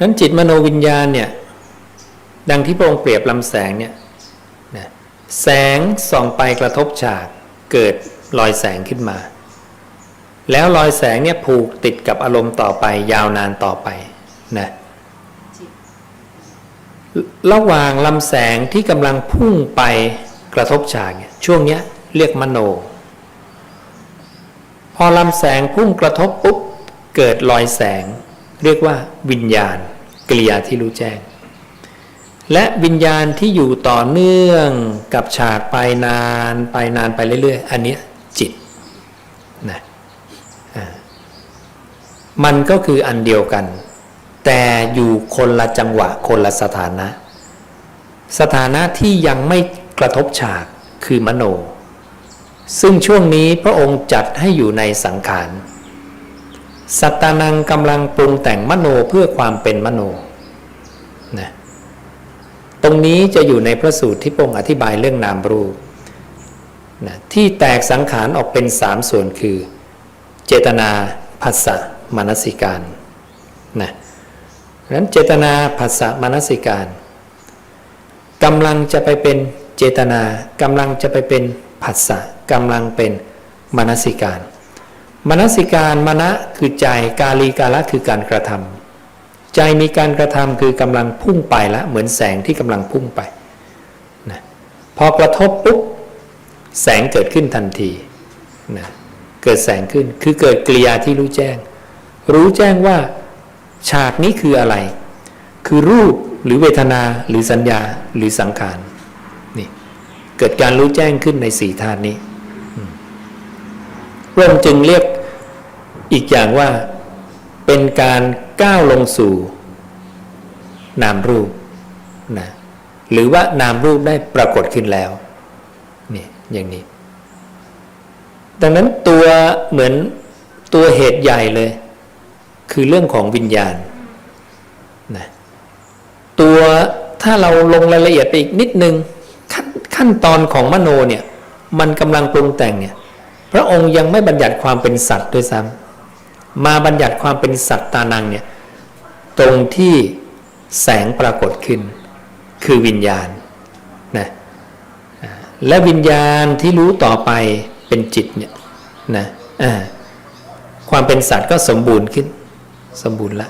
นั้นจิตมโนวิญญาณเนี่ยดังที่พระองค์เปรียบลำแสงเนี่ยนะแสงส่องไปกระทบฉากเกิดรอยแสงขึ้นมา แล้วรอยแสงเนี่ยผูกติดกับอารมณ์ต่อไป ยาวนานต่อไปนะระหว่างลำแสงที่กำลังพุ่งไปกระทบฉากเนี่ยช่วงเนี้ยเรียกมโน พอลำแสงพุ่งกระทบปุ๊บเกิดรอยแสง เรียกว่าวิญญาณกิริยาที่รู้แจ้ง และวิญญาณที่อยู่ต่อเนื่องกับฉากไปนานไปนานไปเรื่อยๆ อันนี้จิตนะมันก็คืออันเดียวกัน แต่อยู่คนละจังหวะคนละสถานะ สถานะที่ยังไม่กระทบฉากคือมโน ซึ่งช่วงนี้พระองค์จัดให้อยู่ในสังขาร สัตตานังกำลังปรุงแต่งมโนเพื่อความเป็นมโนนะตรงนี้จะอยู่ในพระสูตรที่พระองค์อธิบายเรื่องนามรูปนะที่แตกสังขารออกเป็นสามส่วนคือ เจตนาภาษะมนสิการนะดังนั้นเจตนาภาษะมนสิการกำลังจะไปเป็นเจตนากำลังจะไปเป็นผัสสะกำลังเป็นมนสิการ มนสิการมณะคือใจกาลีกาละคือการกระทำใจมีการกระทำคือกำลังพุ่งไปละเหมือนแสงที่กำลังพุ่งไปนะพอกระทบปุ๊บแสงเกิดขึ้นทันทีนะเกิดแสงขึ้นคือเกิดกริยาที่รู้แจ้ง รู้แจ้งว่าฉากนี้คืออะไร คือรูปหรือเวทนาหรือสัญญาหรือสังขารนี่เกิดการรู้แจ้งขึ้นในสี่ธาตุนี้พระองค์จึงเรียก อีกอย่างว่าเป็นการก้าวลงสู่ นามรูปนะหรือว่านามรูปได้ปรากฏขึ้นแล้วนี่อย่างนี้ ดังนั้นตัวเหมือนตัวเหตุใหญ่เลย คือเรื่องของวิญญาณนะตัวถ้าเราลงรายละเอียดไปอีกนิดนึงขั้นขั้นตอนของมโนเนี่ย มันกำลังปรุงแต่งเนี่ย พระองค์ยังไม่บัญญัติความเป็นสัตว์ด้วยซ้ำ มาบัญญัติความเป็นสัตว์ตานังเนี่ยตรงที่แสงปรากฏขึ้น คือวิญญาณนะและวิญญาณที่รู้ต่อไปเป็นจิตเนี่ยนะความเป็นสัตว์ก็สมบูรณ์ขึ้นสมบูรณ์ละ